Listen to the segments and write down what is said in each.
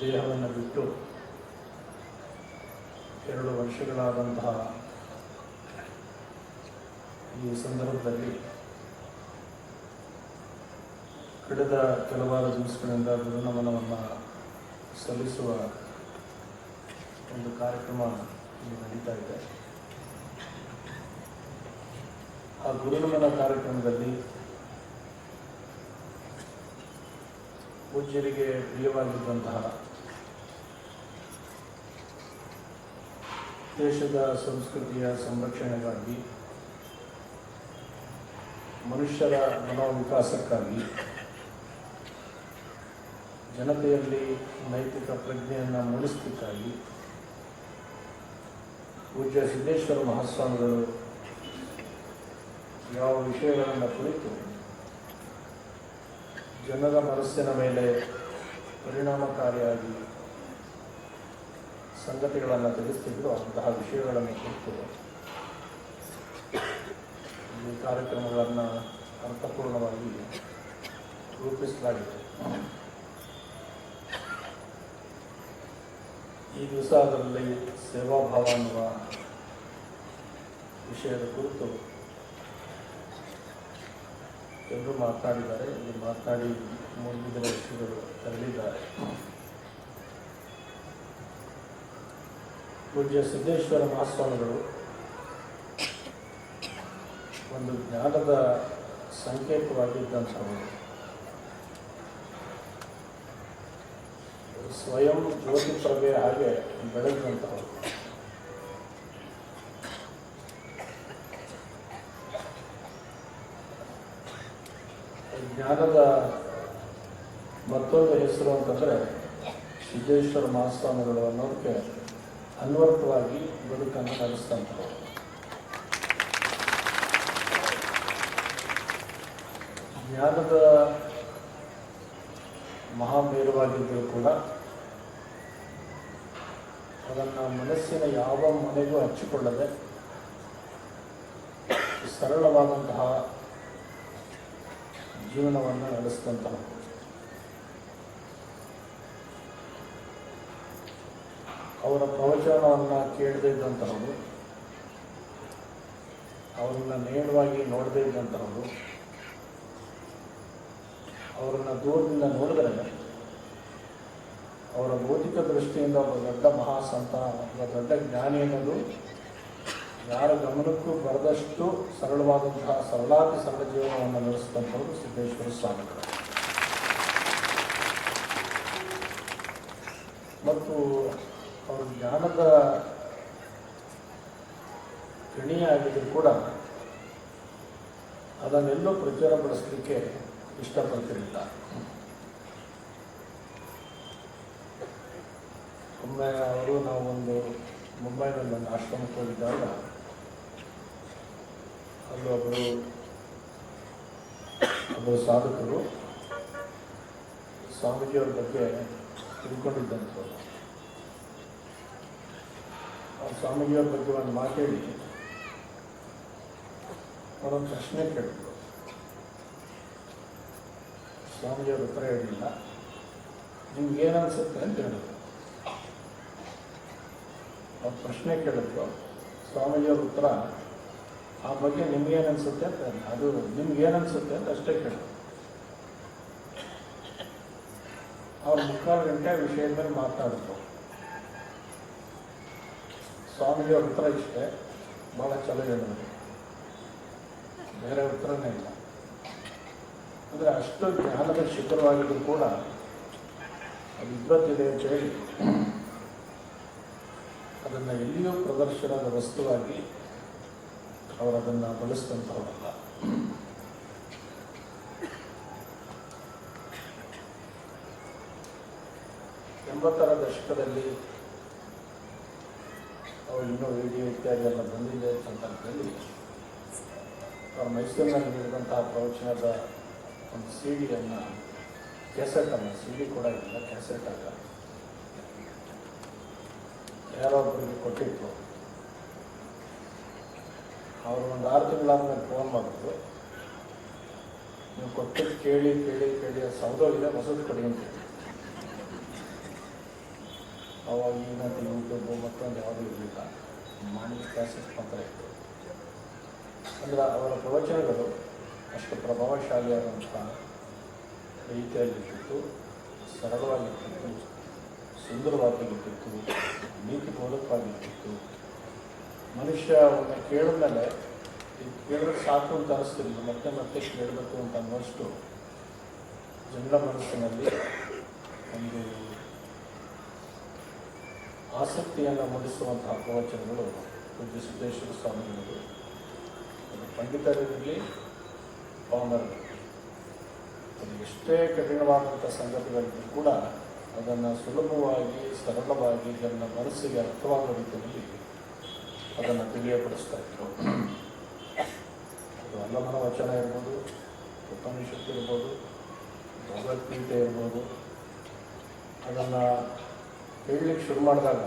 ದೇಹವನ್ನು ಬಿಟ್ಟು ಎರಡು ವರ್ಷಗಳಾದಂತಹ ಈ ಸಂದರ್ಭದಲ್ಲಿ ಕಳೆದ ಕೆಲವಾರು ದಿವಸಗಳಿಂದ ಗುರುನಮನವನ್ನು ಸಲ್ಲಿಸುವ ಒಂದು ಕಾರ್ಯಕ್ರಮ ಇಲ್ಲಿ ನಡೀತಾ ಇದೆ. ಆ ಗುರುನಮನ ಕಾರ್ಯಕ್ರಮದಲ್ಲಿ ಪೂಜ್ಯರಿಗೆ ಪ್ರಿಯವಾಗಿದ್ದಂತಹ ದೇಶದ ಸಂಸ್ಕೃತಿಯ ಸಂರಕ್ಷಣೆಗಾಗಿ, ಮನುಷ್ಯರ ಮನೋವಿಕಾಸಕ್ಕಾಗಿ, ಜನತೆಯಲ್ಲಿ ನೈತಿಕ ಪ್ರಜ್ಞೆಯನ್ನು ಮೂಡಿಸಲಿಕ್ಕಾಗಿ ಪೂಜ್ಯ ಸಿದ್ದೇಶ್ವರ ಮಹಾಸ್ವಾಮಿಗಳು ಯಾವ ವಿಷಯಗಳನ್ನು ಕುರಿತು ಜನರ ಮನಸ್ಸಿನ ಮೇಲೆ ಪರಿಣಾಮಕಾರಿಯಾಗಿ ಸಂಗತಿಗಳನ್ನು ತಿಳಿಸ್ತಿದ್ರು ಅಂತಹ ವಿಷಯಗಳನ್ನು ಕುರಿತು ಈ ಕಾರ್ಯಕ್ರಮಗಳನ್ನು ಅರ್ಥಪೂರ್ಣವಾಗಿ ರೂಪಿಸಲಾಗಿದೆ. ಈ ದಿವಸ ಅದರಲ್ಲಿ ಸೇವಾಭಾವ ಅನ್ನುವ ವಿಷಯದ ಕುರಿತು ಎಲ್ಲರೂ ಮಾತನಾಡಿದ್ದಾರೆ ಇಲ್ಲಿ ಮಾತನಾಡಿ ಮುಂದಿನ ವಿಷಯಗಳು ತೆರಳಿದ್ದಾರೆ ಪೂಜ್ಯ ಸಿದ್ದೇಶ್ವರ ಮಹಾಸ್ವಾಮಿಗಳು, ಒಂದು ಜ್ಞಾನದ ಸಂಕೇತವಾಗಿದ್ದಂಥವರು. ಸ್ವಯಂ ಜ್ಯೋತಿ ಪ್ರಭೆ ಹಾಗೆ ಬೆಳೆದಂಥವರು. ಜ್ಞಾನದ ಮತ್ತೊಂದು ಹೆಸರು ಅಂತಂದರೆ ಸಿದ್ದೇಶ್ವರ ಮಹಾಸ್ವಾಮಿಗಳು ಅನ್ನೋದಕ್ಕೆ ಅನ್ವರ್ಥವಾಗಿ ಬದುಕನ್ನು ನಡೆಸ್ತಂಥವ್ರು ಜ್ಞಾನದ ಮಹಾಮೇರವಾಗಿದ್ದರೂ ಕೂಡ ಅದನ್ನು ಮನಸ್ಸಿನ ಯಾವ ಮನೆಗೂ ಹಚ್ಚಿಕೊಳ್ಳದೆ ಸರಳವಾದಂತಹ ಜೀವನವನ್ನು ನಡೆಸಿದಂತಹ ಅವರ ಪ್ರವಚನವನ್ನು ಕೇಳದೇ ಇದ್ದಂಥವ್ರು ಅವರನ್ನು ನೇರವಾಗಿ ನೋಡದೇ ಇದ್ದಂಥವ್ರು ಅವರನ್ನು ದೂರದಿಂದ ನೋಡಿದರೆ ಅವರ ಭೌತಿಕ ದೃಷ್ಟಿಯಿಂದ ಒಬ್ಬ ದೊಡ್ಡ ಮಹಾಸಂತ, ಒಬ್ಬ ದೊಡ್ಡ ಜ್ಞಾನಿ ಅನ್ನೋದು ಯಾರ ಗಮನಕ್ಕೂ ಬರದಷ್ಟು ಸರಳವಾದಂತಹ ಸರಳಾತಿ ಸರಳ ಜೀವನವನ್ನು ನಡೆಸಿದಂಥವರು ಸಿದ್ದೇಶ್ವರ ಸ್ವಾಮಿಗಳು ಮತ್ತು ಅವರು ಜ್ಞಾನದ ಗಣಿಯಾಗಿದ್ದರೂ ಕೂಡ ಅದನ್ನೆಲ್ಲೂ ಪ್ರಚಾರಪಡಿಸಲಿಕ್ಕೆ ಇಷ್ಟಪಡ್ತಿರಲಿಲ್ಲ. ಒಮ್ಮೆ ಅವರು ನಾವು ಒಂದು ಮುಂಬೈನಲ್ಲಿ ಒಂದು ಆಶ್ರಮಕ್ಕೆ ಹೋಗಿದ್ದಾಗ ಅಲ್ಲಿ ಒಬ್ಬರು ಒಬ್ಬರು ಸಾಧಕರು ಸ್ವಾಮೀಜಿಯವ್ರ ಬಗ್ಗೆ ತಿಳ್ಕೊಂಡಿದ್ದಂಥವ್ರು. ಸ್ವಾಮೀಜಿಯವ್ರ ಬಗ್ಗೆ ಒಂದು ಮಾತಾಡಿ ಅವರೊಂದು ಪ್ರಶ್ನೆ ಕೇಳಿದ್ರು ಸ್ವಾಮೀಜಿಯವ್ರ ಉತ್ತರ ಹೇಳಿಲ್ಲ. ನಿಮ್ಗೆ ಏನನ್ಸುತ್ತೆ ಅಂತ ಹೇಳಿದ್ರು ಅವ್ರ ಪ್ರಶ್ನೆ ಕೇಳಿದ್ರು. ಸ್ವಾಮೀಜಿಯವ್ರ ಉತ್ತರ, ಆ ಬಗ್ಗೆ ನಿಮ್ಗೇನು ಅನ್ಸುತ್ತೆ ಅಂತ. ಅದು ನಿಮ್ಗೆ ಏನನ್ಸುತ್ತೆ ಅನ್ಸುತ್ತೆ ಅಂತ ಅಷ್ಟೇ ಕೇಳಿದ್ರು ಅವ್ರ ಮುಕ್ಕಾಲು ಗಂಟೆ ವಿಷಯದ ಮೇಲೆ ಮಾತನಾಡಿದ್ರು ಸ್ವಾಮೀಜಿಯವ್ರ ಉತ್ತರ ಇಷ್ಟೇ. ಭಾಳ ಚಲೋ ಹೇಳಿದ್ರು ಬೇರೆ ಉತ್ತರನೇ ಇಲ್ಲ. ಅಂದರೆ ಅಷ್ಟು ಜ್ಞಾನದ ಶಿಖರವಾಗಿದ್ರು ಕೂಡ ಅದು ಇಬ್ಬತ್ತಿದೆ ಅಂತ ಹೇಳಿ ಅದನ್ನು ಎಲ್ಲಿಯೂ ಪ್ರದರ್ಶನದ ವಸ್ತುವಾಗಿ ಅವರು ಅದನ್ನು ಬಳಸಿದಂಥವರಲ್ಲ ಎಂಬತ್ತರ ದಶಕದಲ್ಲಿ ಇನ್ನೂ ವಿಡಿಯೋ ಇತ್ಯಾದಿ ಎಲ್ಲ ಬಂದಿದೆ ಸಂದರ್ಭದಲ್ಲಿ ಅವರು ಮೈಸೂರಿನಲ್ಲಿ ನೀಡಿದಂತಹ ಪ್ರವಚನದ ಒಂದು ಸಿ ಡಿಯನ್ನು ಕ್ಯಾಸೆಟನ್ನು ಸಿ ಡಿ ಕೂಡ ಇಲ್ಲ ಕ್ಯಾಸೆಟ್ ಆಗ ಯಾರೋ ಒಬ್ಬರಿಗೆ ಕೊಟ್ಟಿತ್ತು ಅವರು ಒಂದು ಆರು ತಿಂಗಳಾದ್ಮೇಲೆ ಫೋನ್ ಮಾಡಿದ್ರು. ನೀವು ಕೊಟ್ಟಿದ್ದು ಕೇಳಿ ಕೇಳಿ ಕೇಳಿ, ಸೌದೋಗಿದೆ, ಹೊಸದು ಕೊಡಿ ಅಂತ ಹೇಳಿ. ಅವಾಗ ಏನಂತ ಯೂಟ್ಯೂಬು ಮತ್ತೊಂದು ಯಾವುದೂ ಇರಲಿಲ್ಲ. ಮಾಡಿ ಕ್ಲಾಸಸ್ ಮಾತ್ರ ಇತ್ತು ಅಂದರೆ ಅವರ ಪ್ರವಚನಗಳು ಅಷ್ಟು ಪ್ರಭಾವಶಾಲಿ ಪ್ರಭಾವಶಾಲಿಯಾದಂಥ ರೀತಿಯಲ್ಲಿರ್ತಿತ್ತು, ಸರಳವಾಗಿರ್ತಿತ್ತು, ಸುಂದರವಾಗಿರ್ತಿತ್ತು ನೀತಿ ಬೋಧಕವಾಗಿರ್ತಿತ್ತು ಮನುಷ್ಯ ಅವನ್ನ ಕೇಳಿದ್ಮೇಲೆ ಇದು ಕೇಳಿದ್ರೆ ಸಾಕು ಅಂತ ಅನಿಸ್ತಿರ್ಲಿಲ್ಲ. ಮತ್ತೆ ಮತ್ತೆ ಕೇಳಬೇಕು ಅಂತ ಅನ್ನೋಷ್ಟು ಜನರ ಮನಸ್ಸಿನಲ್ಲಿ ಒಂದು ಆಸಕ್ತಿಯನ್ನು ಮೂಡಿಸುವಂತಹ ಪ್ರವಚನಗಳು ಪೂಜ್ಯ ಸಿದ್ದೇಶ್ವರ ಸ್ವಾಮಿಗಳು ಅದು ಪಂಡಿತರಿರಲಿ ಪಾಮರರು ಅದು ಎಷ್ಟೇ ಕಠಿಣವಾದಂಥ ಸಂಗತಿಗಳಿದ್ದರೂ ಕೂಡ ಅದನ್ನು ಸುಲಭವಾಗಿ, ಸರಳವಾಗಿ ಜನ ಮನಸ್ಸಿಗೆ ಅರ್ಥವಾಗುವ ರೀತಿಯಲ್ಲಿ ಅದನ್ನು ತಿಳಿಯಪಡಿಸ್ತಾ ಇದ್ರು. ಅದು ಅಲ್ಲಮನ ವಚನ ಇರ್ಬೋದು, ಉಪನಿಷತ್ತು ಇರ್ಬೋದು, ಭಗವದ್ಗೀತೆ ಇರ್ಬೋದು, ಅದನ್ನು ಹೇಳಲಿಕ್ಕೆ ಶುರು ಮಾಡಿದಾಗ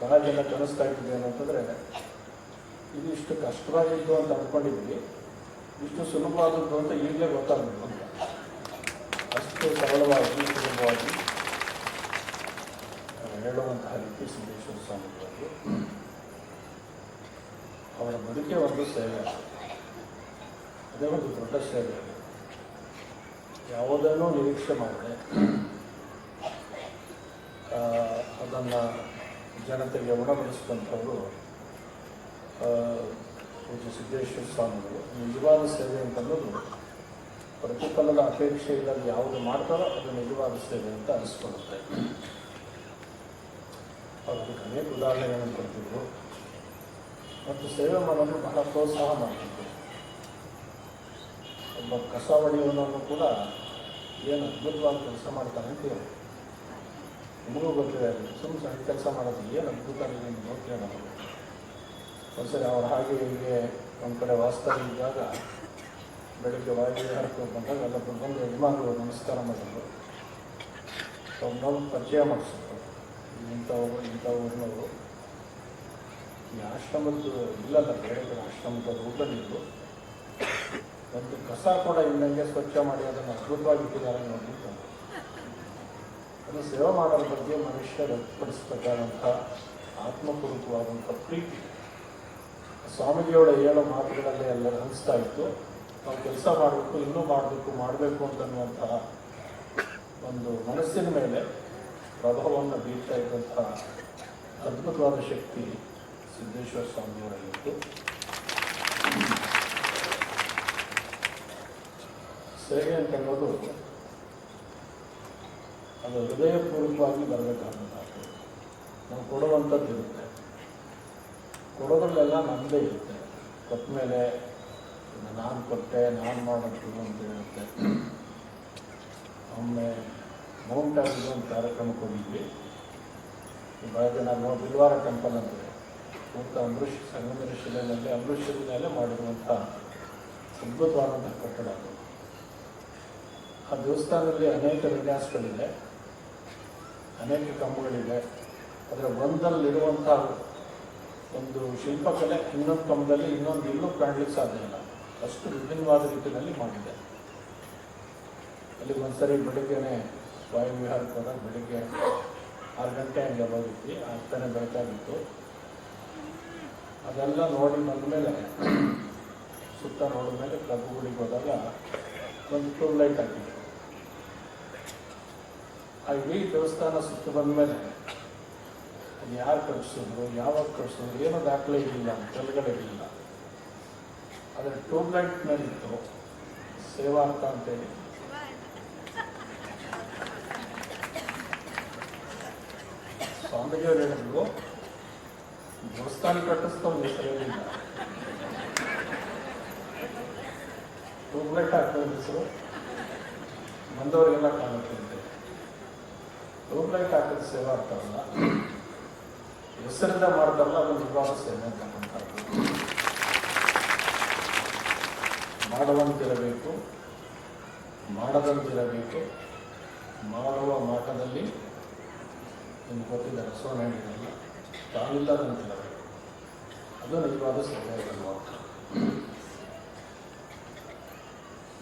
ಬಹಳ ಜನ ಕನಸ್ತಾ ಇಟ್ಟಿದೆ ಅಂತಂದರೆ, ಇದು ಇಷ್ಟು ಕಷ್ಟವಾಗಿದ್ದು ಅಂತ ಅಂದ್ಕೊಂಡಿದ್ವಿ ಇಷ್ಟು ಸುಲಭವಾದದ್ದು ಅಂತ ಈಗಲೇ ಗೊತ್ತಾಗಬೇಕು ಅಷ್ಟು ಸರಳವಾಗಿ, ಸುಲಭವಾಗಿ ಹೇಳುವಂತಹ ರೀತಿ ಸಿದ್ದೇಶ್ವರ ಸ್ವಾಮಿಗಳವರು ಅವರ ಬದುಕೆ ಒಂದು ಸೇವೆ. ಅದೇ ಒಂದು ದೊಡ್ಡ ಸೇವೆ. ಯಾವುದನ್ನೂ ನಿರೀಕ್ಷೆ ಮಾಡದೆ ಅದನ್ನು ಜನತೆಗೆ ಉಣಬಡಿಸಿದಂಥವರು ಪೂಜ್ಯ ಸಿದ್ದೇಶ್ವರ ಸ್ವಾಮಿಗಳು. ನಿಜವಾದ ಸೇವೆ ಅಂತ ಅನ್ನೋದು ಪ್ರತಿಫಲದ ಅಪೇಕ್ಷೆ ಇಲ್ಲದೆ ಯಾವುದು ಮಾಡ್ತಾರೋ ಅದು ನಿಜವಾದ ಸೇವೆ ಅಂತ ಅನಿಸ್ಕೊಳ್ಳುತ್ತೆ. ಅವರು ಅನೇಕ ಉದಾಹರಣೆಗಳನ್ನು ಕೊಡ್ತಿದ್ರು. ಮತ್ತು ಸೇವೆ ಮಾಡಲು ಬಹಳ ಪ್ರೋತ್ಸಾಹ ಮಾಡ್ತಿದ್ರು. ಒಬ್ಬ ಕಸ ಹೊಡೆಯುವನನ್ನು ಕೂಡ ಏನು ಅದ್ಭುತವಾದ ಕೆಲಸ ಮಾಡ್ತಾರೆ ಅಂತ ಹೇಳಿ ನಿಮಗೂ ಗೊತ್ತಿದೆ ಸುಮ್ಮನೆ ಸಣ್ಣ ಕೆಲಸ ಮಾಡೋದು ಏನು ಅದ್ಭುತ ನೀನು ನೋಡ್ತೀಯ ನಾವು ಒಂದ್ಸರಿ ಅವ್ರು ಹಾಗೆ ಹೀಗೆ ಒಂದು ಕಡೆ ವಾಸ್ತವ ಇದ್ದಾಗ ಬೆಳಿಗ್ಗೆ ವಾಯು ಹಾಕೊಂಡು ಬಂದಾಗ ಎಲ್ಲ ಬಂದು ಯಜಮಾನರು ನಮಸ್ಕಾರ ಮಾಡಿದ್ರು. ಅವ್ರನ್ನ ಪರಿಚಯ ಮಾಡಿಸಿದ್ರು. ಇಂಥವರು ಇಂಥ ಊರಿನವರು ಈ ಆಶ್ರಮದ್ದು ಇಲ್ಲಲ್ಲ, ಬೇರೆ ಬೇರೆ ಆಶ್ರಮದ ಊಟಲ್ಲಿದ್ದು ಒಂದು ಕಸ ಕೂಡ ಇನ್ನಂಗೆ ಸ್ವಚ್ಛ ಮಾಡಿ ಅದನ್ನು ಅದ್ಭುತವಾಗಿ ಇಟ್ಟಿದ್ದಾರೆ ನೋಡ್ಬಿಟ್ಟು ಅದು ಸೇವೆ ಮಾಡೋದ್ರ ಬಗ್ಗೆ ಮನುಷ್ಯ ವ್ಯಕ್ತಪಡಿಸಬೇಕಾದಂಥ ಆತ್ಮಪೂರ್ವಕವಾದಂಥ ಪ್ರೀತಿ. ಸ್ವಾಮೀಜಿಯವರ ಏಳು ಮಾತುಗಳಲ್ಲಿ ಎಲ್ಲ ಅನಿಸ್ತಾ ಇತ್ತು. ನಾವು ಕೆಲಸ ಮಾಡಬೇಕು, ಇನ್ನೂ ಮಾಡಬೇಕು ಮಾಡಬೇಕು ಅಂತನ್ನುವಂತಹ ಒಂದು ಮನಸ್ಸಿನ ಮೇಲೆ ಪ್ರಭಾವವನ್ನು ಬೀರ್ತಾ ಇದ್ದಂತಹ ಅದ್ಭುತವಾದ ಶಕ್ತಿ ಸಿದ್ದೇಶ್ವರ ಸ್ವಾಮಿಯವರಾಗಿತ್ತು ಸೇವೆ ಅಂತ ಅನ್ನೋದು ಅದು ಹೃದಯಪೂರ್ವಕವಾಗಿ ಬರಬೇಕಾದಂಥದ್ದು ನಾವು ಕೊಡುವಂಥದ್ದು ಇರುತ್ತೆ. ಕೊಡೋದ್ರಲ್ಲೆಲ್ಲ ನಮ್ಮದೇ ಇರುತ್ತೆ. ಕೊಟ್ಟ ಮೇಲೆ ನಾನು ಕೊಟ್ಟೆ, ನಾನು ಮಾಡೋದು ಅಂತ ಹೇಳುತ್ತೆ. ಒಮ್ಮೆ ಮೌಂಟ್ ಆಗಿ ಒಂದು ಕಾರ್ಯಕ್ರಮಕ್ಕೆ ಹೋಗಿದ್ವಿ. ಭಾಳ ಜನ ಬಿಲ್ವಾರ ಟೆಂಪಲ್ ಅಂದರೆ, ಅಂತ ಅಮೃಷ್ ಸಂಗಮೇಶ್ವರ ಶಿಲೆಯಲ್ಲಿ ಅಮೃಷದ ಮೇಲೆ ಮಾಡಿರುವಂಥ ಅದ್ಭುತವಾದಂಥ ಕಟ್ಟಡ ಅದು. ಆ ದೇವಸ್ಥಾನದಲ್ಲಿ ಅನೇಕ ವಿನ್ಯಾಸಗಳಿದೆ ಅನೇಕ ಕಂಬಗಳಿದೆ. ಅದರ ಒಂದಲ್ಲಿರುವಂಥ ಒಂದು ಶಿಲ್ಪಕಲೆ ಇನ್ನೊಂದು ಕಂಬದಲ್ಲಿ ಇನ್ನೊಂದು ಇಲ್ಲೂ ಕಾಣಲಿಕ್ಕೆ ಸಾಧ್ಯ ಇಲ್ಲ. ಅಷ್ಟು ವಿಭಿನ್ನವಾದ ರೀತಿಯಲ್ಲಿ ಮಾಡಿದೆ. ಅಲ್ಲಿ ಒಂದ್ಸರಿ ಬೆಳಿಗ್ಗೆನೆ ವಾಯು ವಿಹಾರಕ್ಕೆ ಹೋದಾಗ ಬೆಳಿಗ್ಗೆ ಆರು ಗಂಟೆ ಹಂಗೆ ಹೋಗಿದ್ವಿ. ಆಗ್ತಾನೆ ಬೇಕಾಗಿತ್ತು ಅದೆಲ್ಲ ನೋಡಿ ಬಂದಮೇಲೆ, ಸುತ್ತ ನೋಡಿದ್ಮೇಲೆ ಪ್ರಭುಗಳಿಗೆ ಹೋದಾಗ ಒಂದು ಟ್ಯೂಬ್ ಲೈಟ್ ಹಾಕಿದ್ರು. ಆ ಇಡೀ ದೇವಸ್ಥಾನ ಸುತ್ತ ಬಂದಮೇಲೆ ಅದು ಯಾರು ಕಳಿಸಿದ್ರು, ಯಾವಾಗ ಕಳಿಸಿದ್ರು, ಏನೋ ದಾಖಲೆ ಇರಲಿಲ್ಲ ಕೆಳಗಡೆ ಇರಲಿಲ್ಲ ಆದರೆ ಟ್ಯೂಬ್ಲೈಟ್ ನಡೀತು, ಸೇವಾ ಅಂತ ಅಂತೇಳಿ. ಸ್ವಾಮೀಜಿಯವರು ಹೇಳಿದ್ರು, ದೇವಸ್ಥಾನ ಕಟ್ಟಿಸ್ತವ್ರು ಹೆಸರೇನಿಲ್ಲ ಟ್ಯೂಬ್ ಲೈಟ್ ಹಾಕಿದ ಹೆಸರು ಬಂದವರಿಗೆಲ್ಲ ಕಾಣುತ್ತೆ. ಲೈಟ್ ಹಾಕಿದ ಸೇವಾ ಅಂತಾರಲ್ಲ ಹೆಸರಿಂದ ಮಾಡ್ತಾರಲ್ಲ ಅದು ನಿಜವಾದ ಸೇವೆ ಅಂತಕ್ಕಂಥದ್ದು ಮಾಡುವಂತಿರಬೇಕು, ಮಾಡದಂತಿರಬೇಕು, ಮಾಡುವ ಮಾಟದಲ್ಲಿ ನಿಮ್ಗೆ ಗೊತ್ತಿದೆ ರಸವನ್ನ ಹೇಳಿದಲ್ಲ ತಾವಿಲ್ಲದಂತಿರಬೇಕು ಅದು ನಿಜವಾದ ಸೇವೆ ಮಾತ್ರ.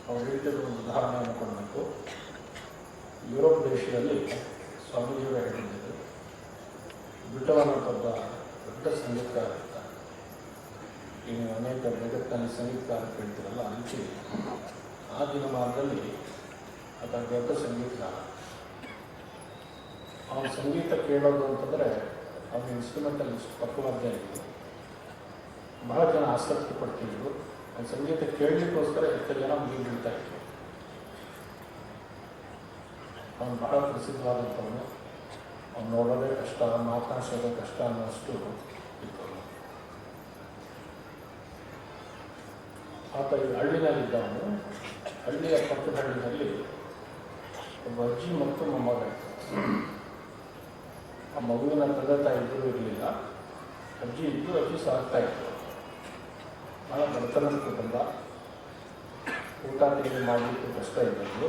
ಅವ್ರು ಹೇಳ್ತಿರೋ ಒಂದು ಉದಾಹರಣೆಯನ್ನು ಕೊಡಬೇಕು. ಯುರೋಪ್ ದೇಶದಲ್ಲಿ ಸ್ವಾಮೀಜಿಯವರು ಹೇಳಿದ್ದರು ಬಿಟ್ಟವನಂತ ಒಬ್ಬ ದೊಡ್ಡ ಸಂಗೀತಕಾರ ನೀವು ಅನೇಕ ಜಗತ್ತಿನಲ್ಲಿ ಸಂಗೀತಕಾರ ಕೇಳ್ತೀರಲ್ಲ ಅಂಚೆ. ಆ ದಿನಮಾನದಲ್ಲಿ ಆತ ದೊಡ್ಡ ಸಂಗೀತ. ಅವನ ಸಂಗೀತ ಕೇಳೋದು ಅಂತಂದರೆ ಅವನ ಇನ್ಸ್ಟ್ರೂಮೆಂಟಲ್ ಇಷ್ಟು ಪಕ್ವವಾದ್ಯ ಇತ್ತು ಬಹಳ ಜನ ಆಸಕ್ತಿ ಪಡ್ತಿದ್ರು. ಅವನ ಸಂಗೀತ ಕೇಳಲಿಕ್ಕೋಸ್ಕರ ಹೆಚ್ಚು ಜನ ಮುಗಿ ಬೀಳ್ತಾ ಇದ್ರು. ಅವನು ಬಹಳ ಪ್ರಸಿದ್ಧವಾದಂಥವನು ಅವ್ನು ನೋಡೋದೇ ಕಷ್ಟ, ಮಾತನಾಡಿಸೋದೇ ಕಷ್ಟ ಅನ್ನೋಷ್ಟು ಇತ್ತು. ಅವ್ನು. ಆತ ಈ ಹಳ್ಳಿನಲ್ಲಿದ್ದವನು, ಹಳ್ಳಿಯ ಪಕ್ಕದ ಹಳ್ಳಿನಲ್ಲಿ ಒಬ್ಬ ಅಜ್ಜಿ ಮತ್ತು ಮೊಮ್ಮಗ ಆ ಮಗುವಿನ ತಂದೆ ತಾಯಿ ಇದ್ದರೂ ಇರಲಿಲ್ಲ. ಅಜ್ಜಿ ಇದ್ದು ಅಜ್ಜಿ ಸಾಕ್ತಾ ಇತ್ತು ಭಾಳ ಬಡತನದ ಕುಟುಂಬ ಊಟ ತಿಂಡಿ ಮಾಡಲಿಕ್ಕೆ ಕಷ್ಟ ಇದ್ದದ್ದು.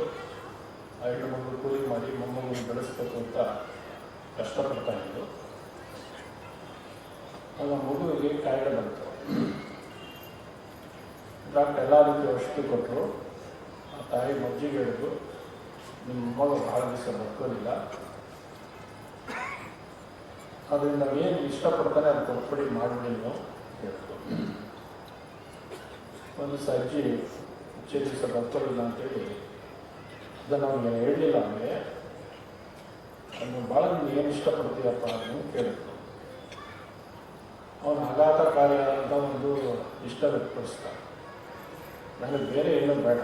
ಆ ಹೆಣ್ಣು ಕೂಲಿ ಮಾಡಿ ಮೊಮ್ಮಗನ ಬೆಳೆಸ್ಬೇಕು ಅಂತ ಕಷ್ಟಪಡ್ತಾ ಇದ್ದು ಆಗ ಮಗುವಿಗೆ ಕಾಯಿಲೆ ಬಂತು. ಡಾಕ್ಟರ್ ಎಲ್ಲ ರೀತಿ ಔಷಧಿ ಕೊಟ್ಟರು. ಆ ತಾಯಿ ಮಜ್ಜಿಗೆ ಹಿಡಿದು ನಿಮ್ಮ ಮಗ ಬಹಳ ದಿವಸ ಬದುಕೋದಿಲ್ಲ ಅದರಿಂದ ಏನು ಇಷ್ಟಪಡ್ತಾನೆ ಅದು ಕೊಟ್ಬಿಡಿ ಮಾಡಬೇಡಿ ನೀವು ಹೇಳಿದ್ರು. ಒಂದು ಸಜ್ಜಿ ದಿವಸ ಬದುಕೋದಿಲ್ಲ ಅಂತೇಳಿ ಅದನ್ನು ನಾನು ಹೇಳಲಿಲ್ಲ ಅಂದರೆ ಅವನು ಭಾಳ ನೀನು ಏನು ಇಷ್ಟಪಡ್ತೀಯಪ್ಪ ಅದನ್ನು ಕೇಳಿದ್ರು ಅವನು ಅಂತ ಒಂದು ಇಷ್ಟ ವ್ಯಕ್ತಪಡಿಸ್ತಾರೆ ನನಗೆ ಬೇರೆ ಏನೂ ಬೇಡ.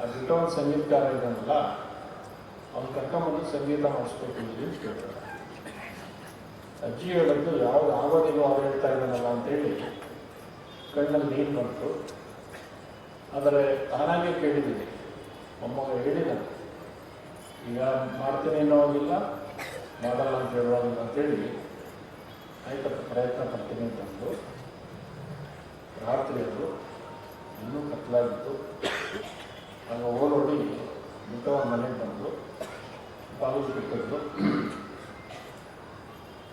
ಅದು ಬಿಟ್ಟು ಒಂದು ಸಂಗೀತಕಾರ ಇದ್ದಾನಲ್ಲ, ಅವ್ನು ಕರ್ಕೊಂಬಂದು ಸಂಗೀತ ಮಾಡಿಸ್ಬೇಕು ಅಂತ ಕೇಳ್ತಾರೆ ಅಜ್ಜಿ ಹೇಳಿದ್ದು ಯಾವ್ದು ಆಗೋದಿಲ್ಲ ಅವ್ರು ಹೇಳ್ತಾ ಇದ್ದಾನಲ್ಲ ಅಂತೇಳಿ ಕಣ್ಣಲ್ಲಿ ನೀರು ಬಂತು. ಆದರೆ ತಾನಾಗೆ ಕೇಳಿದ್ದೀನಿ. ಮೊಮ್ಮಗ ಹೇಳಿದ ಈಗ ಮಾಡ್ತೇನೆ ಅನ್ನೋದಿಲ್ಲ, ಮಾಡಲ್ಲ ಅಂತ ಹೇಳುವಾಗಿಲ್ಲ ಅಂತೇಳಿ ಆಯ್ತಪ್ಪ ಪ್ರಯತ್ನ ಪಡ್ತೀನಿ ಅಂತಂದು ರಾತ್ರಿ ಅದು ಇನ್ನೂ ಕತ್ತಲಾಗಿತ್ತು. ಆಗ ಓಡೋಡಿ ಬಿಟ್ಟವ ಮನೆಗೆ ಬಂದು ಬಾಗಿಲು ಬಿಟ್ಟಿದ್ದು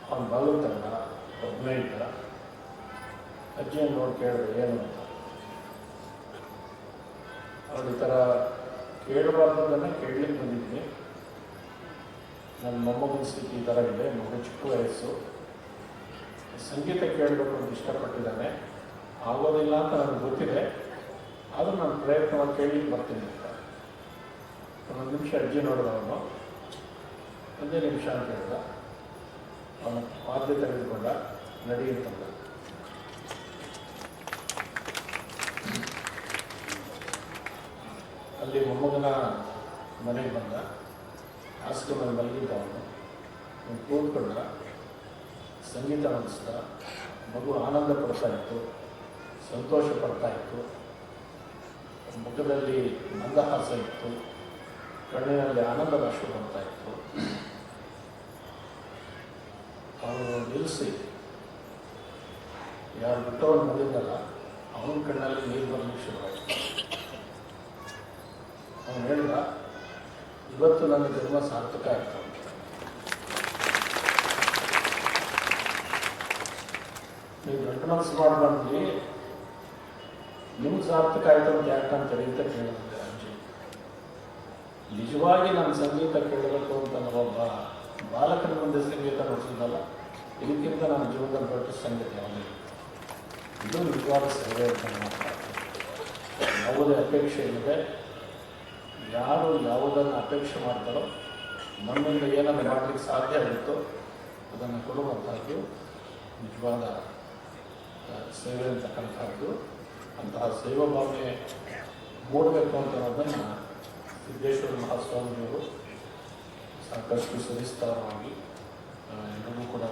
ಅವ್ನು ಬಾಗಿಲು ತಂಡ ಒಬ್ಬನೇ ಇದ್ದ. ಅಜ್ಜಿಯನ್ನು ನೋಡಿ ಕೇಳಿದ್ರೆ ಏನು ಅಂತ. ಅವ್ರು ಈ ಥರ ಕೇಳಬಾರ್ದನ್ನೇ ಕೇಳಲಿಕ್ಕೆ ಬಂದಿದ್ದೀನಿ ನನ್ನ ಮೊಮ್ಮಗನ ಸ್ಥಿತಿ ಈ ಥರ ಇದೆ, ಮಗು ಚಿಕ್ಕ ವಯಸ್ಸು. ಸಂಗೀತ ಕೇಳಬೇಕು ಅಂತ ಇಷ್ಟಪಟ್ಟಿದ್ದಾನೆ. ಆಗೋದಿಲ್ಲ ಅಂತ ನನಗೆ ಗೊತ್ತಿದೆ. ಆದರೂ ನಾನು ಪ್ರಯತ್ನವಾಗಿ ಕೇಳಲಿಕ್ಕೆ ಬರ್ತೀನಿ ಅಂತ. ಒಂದು ನಿಮಿಷ ಅಜ್ಜಿ ನೋಡಿದ ಅವನು. ಒಂದೇ ನಿಮಿಷ ಅಂತ ಹೇಳಿದ. ಅವನು ಆದ್ಯತೆ ತೆಗೆದುಕೊಂಡ, ನಡಿ ಅಲ್ಲಿ ಮೊಮ್ಮಗನ ಮನೆಗೆ ಬಂದ. ಹಾಸಿಗೆ ಮನೆ ಮಲಗಿದ್ದ ಅವನು. ಕೂತ್ಕೊಂಡ. ಸಂಗೀತ ನುಡಿಸ್ದ ಮಗು ಆನಂದ ಪಡ್ತಾ ಇತ್ತು. ಸಂತೋಷ ಪಡ್ತಾ ಇತ್ತು. ಮುಖದಲ್ಲಿ ಮಂದಹಾಸ ಇತ್ತು. ಕಣ್ಣಿನಲ್ಲಿ ಆನಂದ ರಾಶಿ ಬರ್ತಾ ಇತ್ತು. ಅವನು ನಿಲ್ಲಿಸಿ, ಯಾರು ಬಿಟ್ಟವನು ಬಂದಿದ್ದಲ್ಲ ಅವನ ಕಣ್ಣಲ್ಲಿ ನೀರು ಬರಲಿಕ್ಕೆ ಶುರುವಾಯಿತು. ಅವನು ಹೇಳಿದ, ಇವತ್ತು ನನ್ನ ಜನ್ಮ ಸಾರ್ಥಕ ಆಗ್ತದೆ ನೀವು ದೊಡ್ಡ ಮನಸ್ಸು ಮಾಡಬಾರ್ದು ನಿಮ್ಗೆ ಸಾರ್ಥಕ ಆಯ್ತು ಅಂತ ಯಾಕಂತಾರೆ ಅಂತ ಕೇಳಿದ್ರೆ ಅಜ್ಜಿ ನಿಜವಾಗಿ ನಾನು ಸಂಗೀತ ಕೇಳಬೇಕು ಅಂತ ಒಬ್ಬ ಬಾಲಕನ ಮುಂದೆ ಸಂಗೀತ ನುಡಿಸಿದ್ನಲ್ಲ ಇದಕ್ಕಿಂತ ನನ್ನ ಜೀವನದಲ್ಲಿ ದೊಡ್ಡ ಸಂಗತಿ ಅವನಿಗೆ ಇದು ನಿಜವಾದ ಸೇವೆ ಅಂತ ನಾವು. ಯಾವುದೇ ಅಪೇಕ್ಷೆ ಇಲ್ಲದೆ ಯಾರು ಯಾವುದನ್ನು ಅಪೇಕ್ಷೆ ಮಾಡ್ತಾರೋ ನಮ್ಮಿಂದ ಏನನ್ನು ಮಾಡಲಿಕ್ಕೆ ಸಾಧ್ಯ ಆಗುತ್ತೋ ಅದನ್ನು ಕೊಡುವಂಥದ್ದು ನಿಜವಾದ ಸೇವೆ ಅಂತಕ್ಕಂಥದ್ದು ಅಂತಹ ಸೇವಾ ಭಾವನೆ ಮೂಡಬೇಕು ಅಂತ ಅನ್ನೋದನ್ನು ಸಿದ್ದೇಶ್ವರ ಮಹಾಸ್ವಾಮಿಯವರು ಸಾಕಷ್ಟು ಸವಿಸ್ತಾರವಾಗಿ ಎಲ್ಲರೂ ಕೂಡ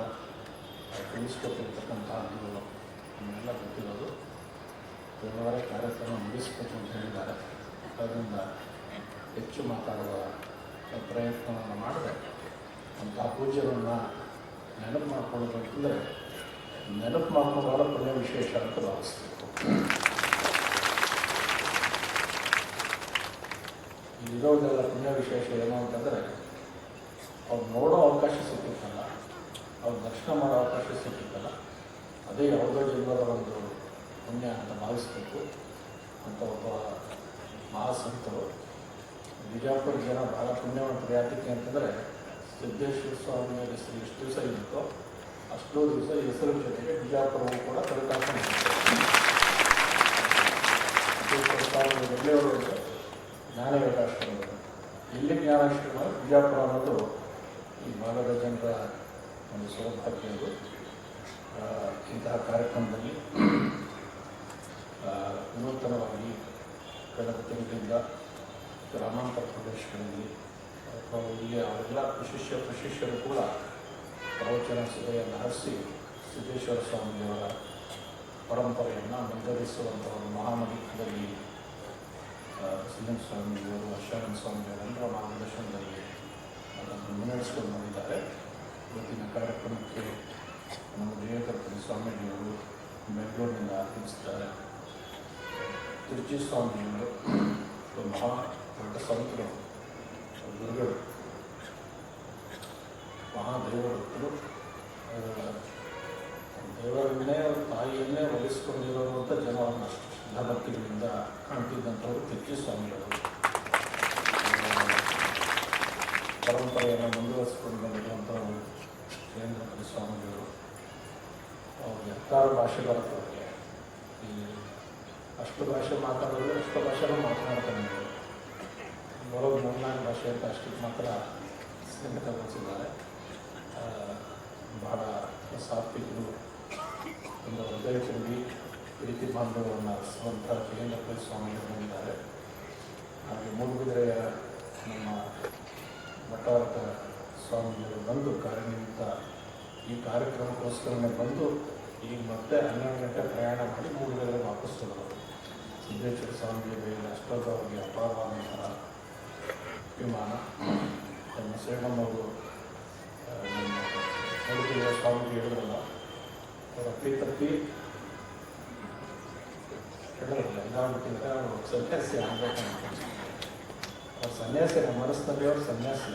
ತಿಳಿಸ್ಕೊಟ್ಟಿರ್ತಕ್ಕಂಥದ್ದು ನಮ್ಮೆಲ್ಲ ಗೊತ್ತಿರೋದು. ಕಾರ್ಯಕ್ರಮ ಮುಗಿಸ್ಬೇಕು ಅಂತ ಹೇಳಿದ್ದಾರೆ. ಅದರಿಂದ ಹೆಚ್ಚು ಮಾತಾಡುವ ಪ್ರಯತ್ನವನ್ನು ಮಾಡಿದೆ. ಅಂತಹ ಪೂಜ್ಯರನ್ನು ನೆನಪು ಮಾಡ್ಕೊಳ್ಬೇಕಂದ್ರೆ ನೆನಪು ಮಾಡ್ಕೊಳ್ಳೋರ ಪುಣ್ಯ ವಿಶೇಷ ಅಂತ ಭಾವಿಸ್ಬೇಕು. ಇರೋದೆಲ್ಲ ಪುಣ್ಯ ವಿಶೇಷ ಏನು ಅಂತಂದರೆ, ಅವ್ರು ನೋಡೋ ಅವಕಾಶ ಸಿಕ್ಕಿತ್ತಲ್ಲ, ಅವ್ರು ದರ್ಶನ ಮಾಡೋ ಅವಕಾಶ ಸಿಕ್ಕಿತ್ತಲ್ಲ, ಅದೇ ಯಾವುದೋ ಜನ್ಮದ ಒಂದು ಪುಣ್ಯ ಅಂತ ಭಾವಿಸ್ಬೇಕು ಅಂತ ಒಬ್ಬ ಮಹಾಸಂತರು ಬಿಜಾಪುರ ಜನ ಭಾಳ ಪುಣ್ಯವನ್ನು ಯಾತಕ್ಕೆ ಅಂತಂದರೆ ಸಿದ್ದೇಶ್ವರ ಸ್ವಾಮಿಯ ಹೆಸರು ಎಷ್ಟು ದಿವಸ ಇರುತ್ತೋ ಅಷ್ಟೋ ದಿವಸ ಹೆಸರು ಜೊತೆಗೆ ಬಿಜಾಪುರವು ಕೂಡ ತಲೆಕಾಕೊಂಡು ಸಿದ್ದೇಶ್ವರ ಸ್ವಾಮಿ ಎಲ್ಲಿಯವರು ಜ್ಞಾನ ವೇದಾಶ್ರಮಗಳು ಎಲ್ಲಿ ಜ್ಞಾನಾಶ್ರಮ ಬಿಜಾಪುರ ಅನ್ನೋದು ಈ ಭಾಗದ ಜನರ ಒಂದು ಸೌಭಾಗ್ಯ ಅದು. ಇಂತಹ ಕಾರ್ಯಕ್ರಮದಲ್ಲಿ ನೂತನವಾಗಿ ಕಳೆದ ತಿಂಗಳಿಂದ ಗ್ರಾಮಾಂತರ ಪ್ರದೇಶಗಳಲ್ಲಿ ಅಥವಾ ಇಲ್ಲಿ ಅವರೆಲ್ಲ ವಿಶಿಷ್ಯ ವಿಶಿಷ್ಯರು ಕೂಡ ಪ್ರವಚನ ಸಭೆಯನ್ನು ಹರಿಸಿ ಸಿದ್ದೇಶ್ವರ ಸ್ವಾಮಿಯವರ ಪರಂಪರೆಯನ್ನು ಮುಂದುವರಿಸುವಂಥ ಒಂದು ಮಹಾಮನಿಕದಲ್ಲಿ ಸಿದ್ದಂ ಸ್ವಾಮಿಯವರು ಅಶ್ವಾನಂದ ಸ್ವಾಮಿಯವರೆಲ್ಲರ ಮಾರ್ಗದರ್ಶನದಲ್ಲಿ ಅದನ್ನು ಮುನ್ನಡೆಸ್ಕೊಂಡು ಬಂದಿದ್ದಾರೆ ಇವತ್ತಿನ ಕಾರ್ಯಕ್ರಮಕ್ಕೆ ನಮ್ಮ ಜಯಕರ್ಪತಿ ಸ್ವಾಮೀಜಿಯವರು ಬೆಂಗಳೂರಿನಿಂದ ಆಗಮಿಸಿದ್ದಾರೆ ತಿರುಚಿ ಸ್ವಾಮಿಯವರು ಒಂದು ಮಹಾ ದೊಡ್ಡ ಸಂತರು ಗುರುಗಳು ಮಹಾದೇವರವರು ದೇವರನ್ನೇ ತಾಯಿಯನ್ನೇ ವಹಿಸ್ಕೊಂಡಿರುವಂಥ ಜನವನ್ನು ಶ್ರದ್ಧಾಭಕ್ತಿಗಳಿಂದ ಕಾಣ್ತಿದ್ದಂಥವ್ರು ತಿರುಚಿ ಸ್ವಾಮಿಗಳು ಪರಂಪರೆಯನ್ನು ಮುಂದುವರಿಸಿಕೊಂಡು ಬಂದಿರುವಂಥವ್ರು ಜಯೇಂದ್ರಪತಿ ಸ್ವಾಮಿಗಳು ಅವ್ರಿಗೆ ಹತ್ತಾರು ಭಾಷೆ ಬರುತ್ತೆ ಈ ಅಷ್ಟು ಭಾಷೆ ಮಾತಾಡೋದು, ಅಷ್ಟು ಭಾಷೆನೂ ಮಾತನಾಡ್ತಾನೆ ಬರೋದು ಮೂರ್ನಾಲ್ಕು ಭಾಷೆ ಅಂತ ಅಷ್ಟಕ್ಕೆ ಮಾತ್ರ ಸೀಮಿತಗೊಳಿಸಿದ್ದಾರೆ ಭಾಳ ಸಾತ್ವಿಕರು ಒಂದು ಹೃದಯ ತುಂಬಿ ಪ್ರೀತಿ ಬಾಂಧವರನ್ನು ಸ್ವಂತ ಜಯೇಂದ್ರ ಸ್ವಾಮಿಗಳು ಬಂದಿದ್ದಾರೆ ಹಾಗೆ ಮೂಡುಬಿದ್ರೆಯ ನಮ್ಮ ಮಠಾರಕ ಸ್ವಾಮಿಗಳು ಬಂದು ಕಾರ್ಯನಿಮಿತ್ತ ಈ ಕಾರ್ಯಕ್ರಮಕ್ಕೋಸ್ಕರನೇ ಬಂದು ಈಗ ಮತ್ತೆ ಹನ್ನೆರಡು ಗಂಟೆ ಪ್ರಯಾಣ ಮಾಡಿ ಮೂಡುಬಿದ್ರೆ ವಾಪಸ್ ಹೋದರು ಸಿದ್ದೇಶ್ವರ ಸ್ವಾಮಿಗೆ ಬೇರೆ ಅವರಿಗೆ ಅಪಾರವಾದಂತಹ ವಿಮಾನ ನಮ್ಮ ನಮ್ಮ ಮೂಡುಬಿದಿರೆ ಸ್ವಾಮಿಗೆ ಹೇಳಿದ್ರಲ್ಲ ಅವರ ಪ್ರೀತಿ ಎಲ್ಲಕ್ಕಿಂತ ಇದಾಗ್ಬಿಟ್ಟಿದ್ರೆ ಅವರು ಸನ್ಯಾಸಿ ಆಗಬೇಕಂತ ಅವ್ರ ಸನ್ಯಾಸಿ ನಮ್ಮ ಮನಸ್ಸಿನಲ್ಲಿ ಅವ್ರು ಸನ್ಯಾಸಿ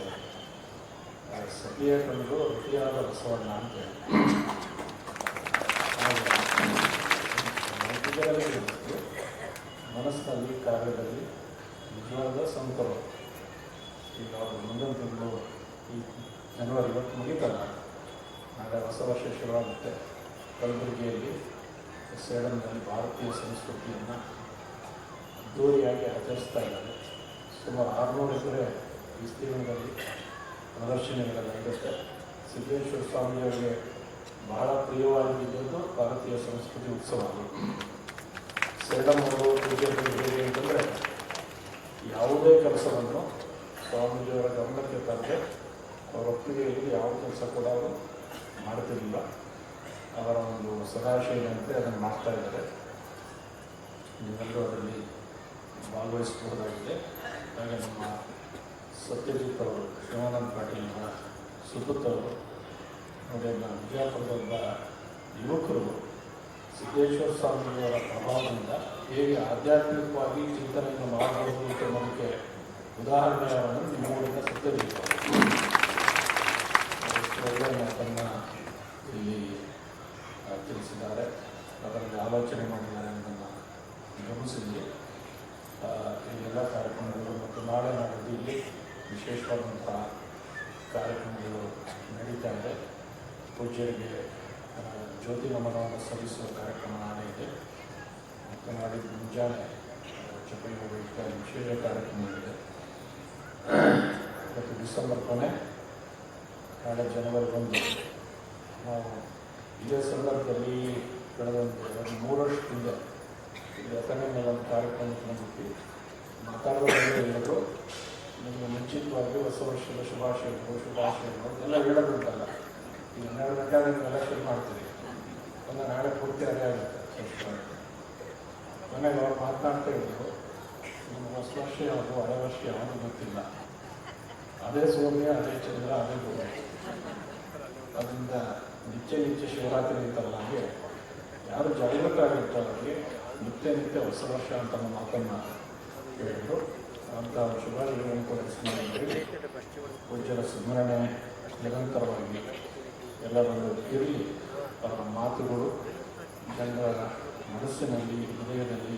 ಸತಿಯ ಕಂಡು ಅತಿಯಾದ ಬಸವಣ್ಣ ಅಂತ ಹೇಳಿ. ಮನಸ್ಸಿನಲ್ಲಿ ಕಾರ್ಯದಲ್ಲಿ ನಿಜವಾದ ಸಂತರು ಈಗ ಅವರು ಮುಂದಿನ ತಿಂಗಳು ಈ ಜನವರಿ ಇವತ್ತು ಮುಗಿತಲ್ಲ, ನಾಳೆ ಹೊಸ ವರ್ಷ ಶುರುವಾಗುತ್ತೆ. ಕಲಬುರಗಿಯಲ್ಲಿ ಸೇಡಂನಲ್ಲಿ ಭಾರತೀಯ ಸಂಸ್ಕೃತಿಯನ್ನು ಅದ್ದೂರಿಯಾಗಿ ಆಚರಿಸ್ತಾ ಇದ್ದಾರೆ. ಸುಮಾರು ಆರುನೂರು ಎಕರೆ ವಿಸ್ತೀರ್ಣದಲ್ಲಿ ಪ್ರದರ್ಶನಗಳೆಲ್ಲ ಇರುತ್ತೆ ಸಿದ್ದೇಶ್ವರ ಸ್ವಾಮಿಯವರಿಗೆ ಬಹಳ ಪ್ರಿಯವಾಗಿದ್ದದ್ದು ಭಾರತೀಯ ಸಂಸ್ಕೃತಿ ಉತ್ಸವ ಸೇಡಂ ಅವರು ಬಿಜೆಪಿ ಹೇಗೆ ಅಂತಂದರೆ, ಯಾವುದೇ ಕೆಲಸವನ್ನು ಸ್ವಾಮೀಜಿಯವರ ಗಮನಕ್ಕೆ ತಂದರೆ ಅವರ ಒಪ್ಪಿಗೆಯಲ್ಲಿ ಯಾವ ಕೆಲಸ ಕೂಡ ಅವರು ಮಾಡ್ತಿರಲಿಲ್ಲ. ಅವರ ಒಂದು ಸದಾಶಯಂತೆ ಅದನ್ನು ಮಾಡ್ತಾ ಇದ್ದಾರೆ. ನೀವೆಲ್ಲರೂ ಅದರಲ್ಲಿ ಭಾಗವಹಿಸಬಹುದಾಗಿದೆ. ಹಾಗೆ ನಮ್ಮ ಸತ್ಯಜಿತ್ ಅವರು, ಶಿವಾನಂದ ಪಾಟೀಲ್ ಅವರ ಸುಪುತ್ರವರು ಅದೇ ನಮ್ಮ ಬಿಜಾಪುರದೊಬ್ಬ ಯುವಕರು ಸಿದ್ದೇಶ್ವರ ಸ್ವಾಮಿಯವರ ಪ್ರಭಾವದಿಂದ ಹೇಗೆ ಆಧ್ಯಾತ್ಮಿಕವಾಗಿ ಚಿಂತನೆಯನ್ನು ಮಾಡಬಹುದು ಎಂಬುದಕ್ಕೆ ಉದಾಹರಣೆಯನ್ನು ನಿಮ್ಮ ಮೂಲಕ ಸತ್ಯಜಿತ್ ತನ್ನ ಇಲ್ಲಿ ತಿಳಿಸಿದ್ದಾರೆ. ಅದರಲ್ಲಿ ಆಲೋಚನೆ ಮಾಡಿದ್ದಾರೆ ಅನ್ನೋದನ್ನು ಗಮನಿಸಿದ್ವಿ ಇಲ್ಲೆಲ್ಲ ಕಾರ್ಯಕ್ರಮಗಳು ಮತ್ತು ನಾಳೆ ನಾಡಿದ್ದು ಇಲ್ಲಿ ವಿಶೇಷವಾದಂತಹ ಕಾರ್ಯಕ್ರಮಗಳು ನಡೀತಾ ಇದೆ. ಪೂಜ್ಯರಿಗೆ ಆ, ಜ್ಯೋತಿ ನಮನವನ್ನು ಸಲ್ಲಿಸುವ ಕಾರ್ಯಕ್ರಮ ನಾಳೆ ಇದೆ. ಮತ್ತು ನಾಳೆ ಮುಂಜಾನೆ ಚಪ್ಪಲಿ ಹೋಗಲಿಕ್ಕೆ ವಿಶೇಷ ಕಾರ್ಯಕ್ರಮ ಇದೆ ಮತ್ತು ಡಿಸೆಂಬರ್ ಕೊನೆ, ನಾಳೆ ಜನವರಿ ಒಂದು. ನಾವು ಇದೇ ಸಂದರ್ಭದಲ್ಲಿ ಕಳೆದ ಒಂದು ಎರಡು, ಮೂರು ವರ್ಷದಿಂದ ಇಲ್ಲಿ ಅಥಣೆಯಲ್ಲಿ ಒಂದು ಕಾರ್ಯಕ್ರಮಕ್ಕೆ ಬಂದಿದ್ವಿ ಮಾತಾಡೋದ್ರಲ್ಲಿ ಎಲ್ಲರೂ ನಿಮಗೆ ಮುಂಚಿತವಾಗಿ ಹೊಸ ವರ್ಷದ ಶುಭಾಶಯಗಳು ಶುಭಾಶಯಗಳು. ಎಲ್ಲ ಹೇಳೋದುಂಟಲ್ಲ ಈಗ ಹನ್ನೆರಡು ಗಂಟೆ ಎಲ್ಲ ಶುರು ಮಾಡ್ತೀವಿ. ಒಂದು ನಾಳೆ ಪೂರ್ತಿ ಅದೇ ಆಗುತ್ತೆ. ಮನೆಗೆ ಅವ್ರು ಮಾತನಾಡ್ತಾ ಇದ್ರು. ನಮ್ಮ ಹೊಸ ವರ್ಷ ಯಾವುದು, ಹಳೆ ವರ್ಷ ಯಾವುದು ಗೊತ್ತಿಲ್ಲ. ಅದೇ ಸೂರ್ಯ ಅದೇ ಚಂದ್ರ, ಅದೇ ಗುರು. ಅದರಿಂದ ನಿತ್ಯ ನಿತ್ಯ ಶಿವರಾತ್ರಿ ಅಂತಲ್ಲ ಹಾಗೆ, ಯಾರು ಜಾಗೃತರಾಗಿರ್ತಾರೆ ಅವರಿಗೆ ನಿತ್ಯ ನಿತ್ಯ ಹೊಸ ವರ್ಷ ಅಂತ ನಮ್ಮ ಮಾತನ್ನು ಹೇಳಿದರು. ಅಂತ ಶುಭಾಶಯಗಳನ್ನು ಕೂಡ ಸ್ಮರಣೆ ಪೂಜ್ಯರ ಸ್ಮರಣೆ ನಿರಂತರವಾಗಿ ಎಲ್ಲರಲ್ಲೂ ಇರಲಿ. ಅವರ ಮಾತುಗಳು ಜನರ ಮನಸ್ಸಿನಲ್ಲಿ, ಹೃದಯದಲ್ಲಿ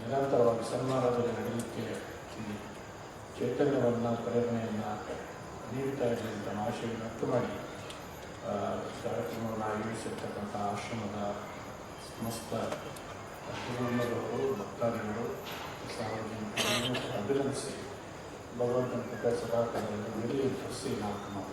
ನಿರಂತರವಾಗಿ ಸನ್ಮಾನದಲ್ಲಿ ನಡೆಯಲಿಕ್ಕೆ ಚೈತನ್ಯವನ್ನು, ಪ್ರೇರಣೆಯನ್ನು ನೀಡ್ತಾ ಇರಲಿ ಅಂತ ನಾನು ಆಶೆಯನ್ನು ವ್ಯಕ್ತ ಮಾಡಿ ಕಾರ್ಯಕ್ರಮವನ್ನು ಆಯೋಜಿಸಿರ್ತಕ್ಕಂಥ ಆಶ್ರಮದ ಸಮಸ್ತ ಕುಟುಂಬದವರು ಭಕ್ತಾದಿಗಳು, ಸಾರ್ವಜನಿಕರನ್ನು ಅಭಿನಂದಿಸಿ ಭಗವಂತನ ಕೃಪೆ ಸದಾಕಾಲ ಎಲ್ಲಿ ತರಿಸಿ ನಾಲ್ಕು ಮಾತು